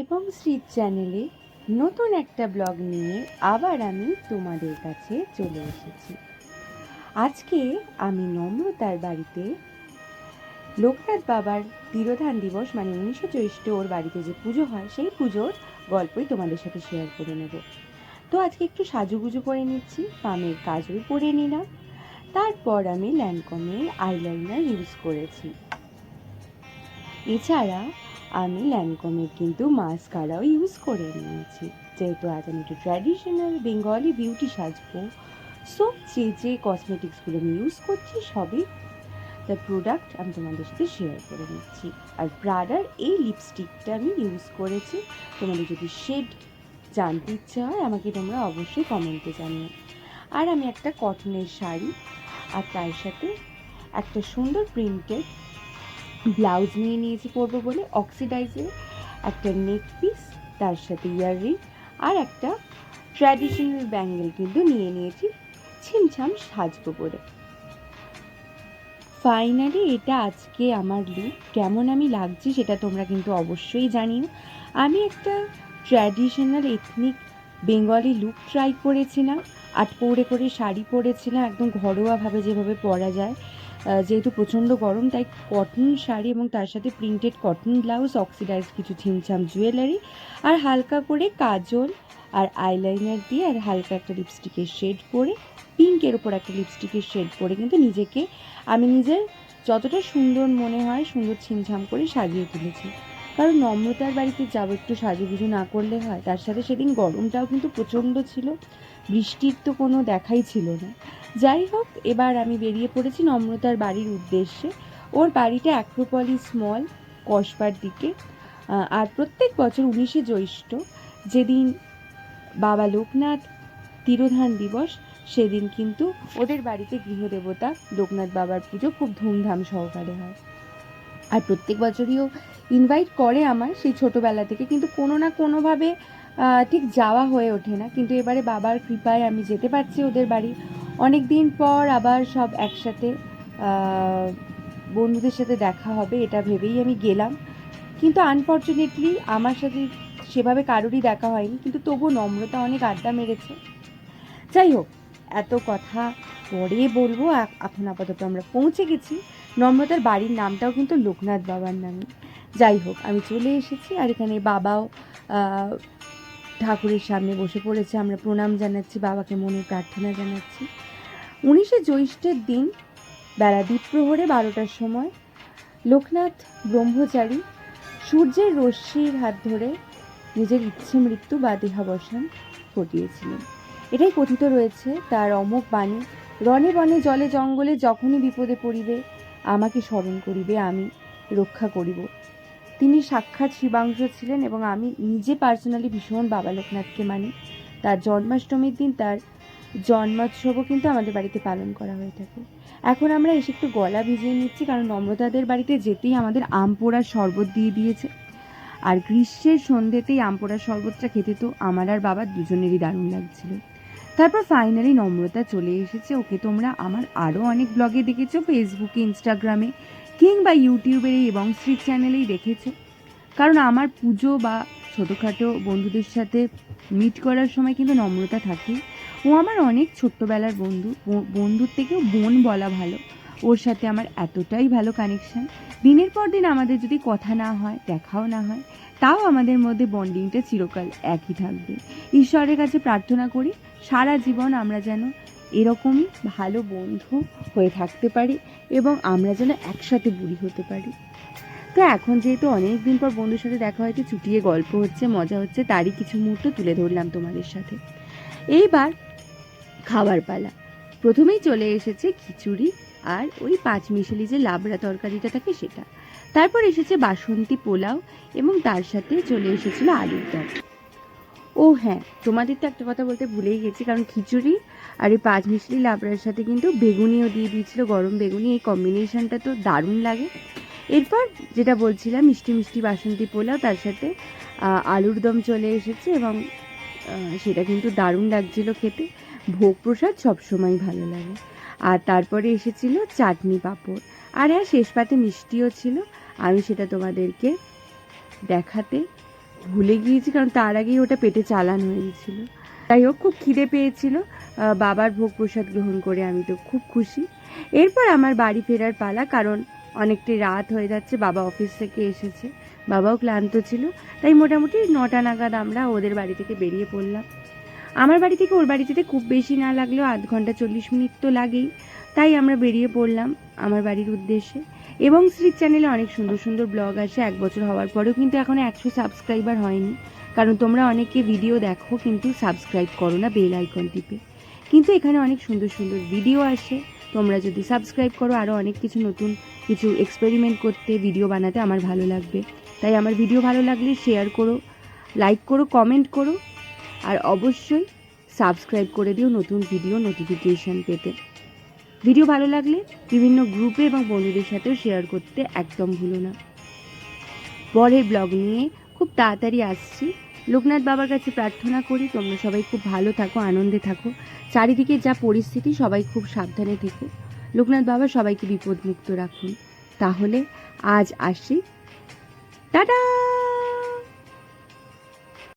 এবং শ্রীত চ্যানেলে নতুন একটা ব্লগ নিয়ে আবার আমি তোমাদের কাছে চলে এসেছি। আজকে আমি নম্রতার বাড়িতে লোকনাথ বাবার তিরোধান দিবস মানে উনিশশো জ্যৈষ্ঠ ওর বাড়িতে যে পুজো হয়, সেই পুজোর গল্পই তোমাদের সাথে শেয়ার করে নেব। তো আজকে একটু সাজুগুজু করে নিচ্ছি, পামের কাজল পরে নিলাম, তারপর আমি ল্যান্ডকমের আইলাইনার ইউজ করেছি। এছাড়া আমি ল্যান্ডকমের কিন্তু মাস্কারাও ইউজ করে নিয়েছি। যেহেতু আজ আমি একটু ট্র্যাডিশনাল বেঙ্গলি বিউটি সাজবো সো যে যে কসমেটিক্সগুলো আমি ইউজ করছি সবই দ্য প্রোডাক্ট আমি তোমাদের সাথে শেয়ার করে নিচ্ছি। আর প্রাডার এই লিপস্টিকটা আমি ইউজ করেছি। তোমাদের যদি শেড জানতে ইচ্ছে হয়, আমাকে তোমরা অবশ্যই কমেন্টে জানিও। আর আমি একটা কটনের শাড়ি আর তার সাথে একটা সুন্দর প্রিন্টেড ব্লাউজ নিয়ে নিয়েছি পরবো বলে অক্সিডাইজের একটা নেক পিস তার সাথে ইয়াররিং আর একটা ট্র্যাডিশনাল ব্যাঙ্গেল কিন্তু নিয়ে নিয়েছি, ছিমছাম সাজবো বলে। ফাইনালি এটা আজকে আমার লুক কেমন আমি লাগছি সেটা তোমরা কিন্তু অবশ্যই জানিও। আমি একটা traditional ethnic Bengali look try করেছিলাম, আর পরে করে শাড়ি পরেছিলাম, একদম ঘরোয়াভাবে যেভাবে পরা যায়। যেহেতু প্রচণ্ড গরম, তাই কটন শাড়ি এবং তার সাথে প্রিন্টেড কটন ব্লাউজ অক্সিডাইজ কিছু ছিমছাম জুয়েলারি আর হালকা করে কাজল আর আইলাইনার দিয়ে আর হালকা একটা লিপস্টিকের শেড করে পিঙ্কের ওপর একটা লিপস্টিকের শেড করে কিন্তু নিজেকে আমি নিজের যতটা সুন্দর মনে হয়, সুন্দর ছিমছাম করে সাজিয়ে তুলেছি। কারণ নম্রতার বাড়িতে যাব একটু সাজুগুজু না করলে হয়। তার সাথে সেদিন গরমটাও কিন্তু প্রচণ্ড ছিল। বৃষ্টির তো কোনো দেখাই ছিল না। যাই হোক, এবার আমি বেরিয়ে পড়েছি নম্রতার বাড়ির উদ্দেশ্যে। ওর বাড়িটা অ্যাক্রোপলিস মল কসবার দিকে। আর প্রত্যেক বছর উনিশে জ্যৈষ্ঠ যেদিন বাবা লোকনাথ তিরোধান দিবস, সেদিন কিন্তু ওদের বাড়িতে গৃহদেবতা লোকনাথ বাবার পুজো খুব ধুমধাম সহকারে হয়। আর প্রত্যেক বছরইও ইনভাইট করে আমার সেই ছোটোবেলা থেকে। কিন্তু কোনো না কোনোভাবে ঠিক যাওয়া হয়ে ওঠে না। কিন্তু এবারে বাবার কৃপায় আমি যেতে পারছি ওদের বাড়ি। অনেক দিন পর আবার সব একসাথে বন্ধুদের সাথে দেখা হবে, এটা ভেবেই আমি গেলাম। কিন্তু আনফর্চুনেটলি আমার সাথে সেভাবে কারোরই দেখা হয়নি। কিন্তু তবু নম্রতা অনেক আড্ডা মেরেছে। যাই হোক, এত কথা পরে বলব। এখন আপাতত আমরা পৌঁছে গেছি। নম্রতার বাড়ির নামটাও কিন্তু লোকনাথ বাবার নামে। যাই হোক, আমি চলে এসেছি আর এখানে বাবাও ঠাকুরের সামনে বসে পড়েছে। আমরা প্রণাম জানাচ্ছি, বাবাকে মনে প্রার্থনা জানাচ্ছি। উনিশে জ্যৈষ্ঠের দিন, বেলা দ্বীপ্রহরে বারোটার সময়, লোকনাথ ব্রহ্মচারী সূর্যের রশ্মির হাত ধরে নিজের ইচ্ছে মৃত্যু বা দেহাবসান ঘটিয়েছিলেন। এটাই কথিত রয়েছে, তার অমোক বাণী, রণে বনে জলে জঙ্গলে যখনই বিপদে পড়িবে আমাকে স্মরণ করিবে, আমি রক্ষা করিব। তিনি সাক্ষাৎ শিবাংশ ছিলেন এবং আমি নিজে পার্সোনালি ভীষণ বাবা লোকনাথকে মানি। তার জন্মাষ্টমীর দিন তার জন্মোৎসবও কিন্তু আমাদের বাড়িতে পালন করা হয়ে থাকে। এখন আমরা এসে একটু গলা ভিজিয়ে নিচ্ছি, কারণ নম্রতাদের বাড়িতে যেতেই আমাদের আম পোড়ার শরবত দিয়ে দিয়েছে। আর গ্রীষ্মের সন্ধ্যেতেই আম পোড়ার শরবতটা খেতে তো আমার আর বাবার দুজনেরই দারুণ লাগছিল। তারপর ফাইনালি নম্রতা চলে এসেছে। ওকে তোমরা আমার আরও অনেক ব্লগে দেখেছ ফেসবুকে ইনস্টাগ্রামে কিংবা ইউটিউবের এবং স্ট্রিট চ্যানেলেই দেখেছ। কারণ আমার পুজো বা ছোটোখাটো বন্ধুদের সাথে মিট করার সময় কিন্তু নম্রতা থাকে ও আমার অনেক ছোট্টবেলার বন্ধু বন্ধুর থেকেও বোন বলা ভালো। ওর সাথে আমার এতটাই ভালো কানেকশন দিনের পর দিন আমাদের যদি কথা না হয়, দেখাও না হয়, তাও আমাদের মধ্যে বন্ডিংটা চিরকাল একই থাকবে। ঈশ্বরের কাছে প্রার্থনা করি সারা জীবন আমরা যেন এরকমই ভালো বন্ধু হয়ে থাকতে পারি এবং আমরা যেন একসাথে বুড়ি হতে পারি। তো এখন যেহেতু অনেক দিন পর বন্ধুর সাথে দেখা হয়েছে, চুটিয়ে গল্প হচ্ছে, মজা হচ্ছে, তারই কিছু মুহূর্ত তুলে ধরলাম তোমাদের সাথে। এইবার খাবার পালা। প্রথমেই চলে এসেছে খিচুড়ি আর ওই পাঁচ মিশালি যে লাবড়া তরকারিটা থাকে সেটা। তারপর এসেছে বাসন্তী পোলাও এবং তার সাথে চলে এসেছিল আলুর দম। ও হ্যাঁ তোমাদের তো একটা কথা বলতে ভুলেই গেছি, কারণ খিচুড়ি আর এই পাঁচ মিশলি লাবড়ার সাথে কিন্তু বেগুনিও দিয়ে দিয়েছিল, গরম বেগুনি, এই কম্বিনেশনটা তো দারুণ লাগে। এরপর যেটা বলছিলাম, মিষ্টি মিষ্টি বাসন্তী পোলাও, তার সাথে আলুর দম চলে এসেছে এবং সেটা কিন্তু দারুণ লাগছিল খেতে। ভোগ প্রসাদ সবসময় ভালো লাগে। আর তারপরে এসেছিল চাটনি পাঁপড়। আর হ্যাঁ শেষ পাতে মিষ্টিও ছিল। আমি সেটা তোমাদেরকে দেখাতে ভুলে গিয়েছি, কারণ তার আগেই ওটা পেটে চালান হয়ে গেছিল যাই হোক, খুব খিদে পেয়েছিল। বাবার ভোগ প্রসাদ গ্রহণ করে আমি তো খুব খুশি। এরপর আমার বাড়ি ফেরার পালা, কারণ অনেকটাই রাত হয়ে যাচ্ছে, বাবা অফিস থেকে এসেছে। বাবাও ক্লান্ত ছিল, তাই মোটামুটি নটা নাগাদ আমরা ওদের বাড়ি থেকে বেরিয়ে পড়লাম। আমার বাড়ি থেকে ওর বাড়ি যেতে খুব বেশি না লাগলেও আধ ঘণ্টা চল্লিশ মিনিট তো লাগেই, তাই আমরা বেরিয়ে পড়লাম আমার বাড়ির উদ্দেশ্যে। এবং শ্রীর চ্যানেলে অনেক সুন্দর সুন্দর ব্লগ আসে, এক বছর হওয়ার পরেও কিন্তু এখনও একশো সাবস্ক্রাইবার হয়নি। কারণ তোমরা অনেকে ভিডিও দেখো কিন্তু সাবস্ক্রাইব করো না বেল আইকন টিপে। কিন্তু এখানে অনেক সুন্দর সুন্দর ভিডিও আসে। তোমরা যদি সাবস্ক্রাইব করো আরও অনেক কিছু নতুন কিছু এক্সপেরিমেন্ট করতে ভিডিও বানাতে আমার ভালো লাগবে। তাই আমার ভিডিও ভালো লাগলে শেয়ার করো লাইক করো কমেন্ট করো। আর অবশ্যই সাবস্ক্রাইব করে দিও নতুন ভিডিও নোটিফিকেশান পেতে। ভিডিও ভালো লাগলে বিভিন্ন গ্রুপে এবং বন্ধুদের সাথেও শেয়ার করতে একদম ভুলো না। পরের ব্লগ নিয়ে খুব তাড়াতাড়ি আসছি। লোকনাথ বাবার কাছে প্রার্থনা করি তোমরা সবাই খুব ভালো থাকো, আনন্দে থাকো। চারিদিকে যা পরিস্থিতি, সবাই খুব সাবধানে থেকো। লোকনাথ বাবা সবাইকে বিপদমুক্ত রাখুন। তাহলে আজ আসি। টাটা!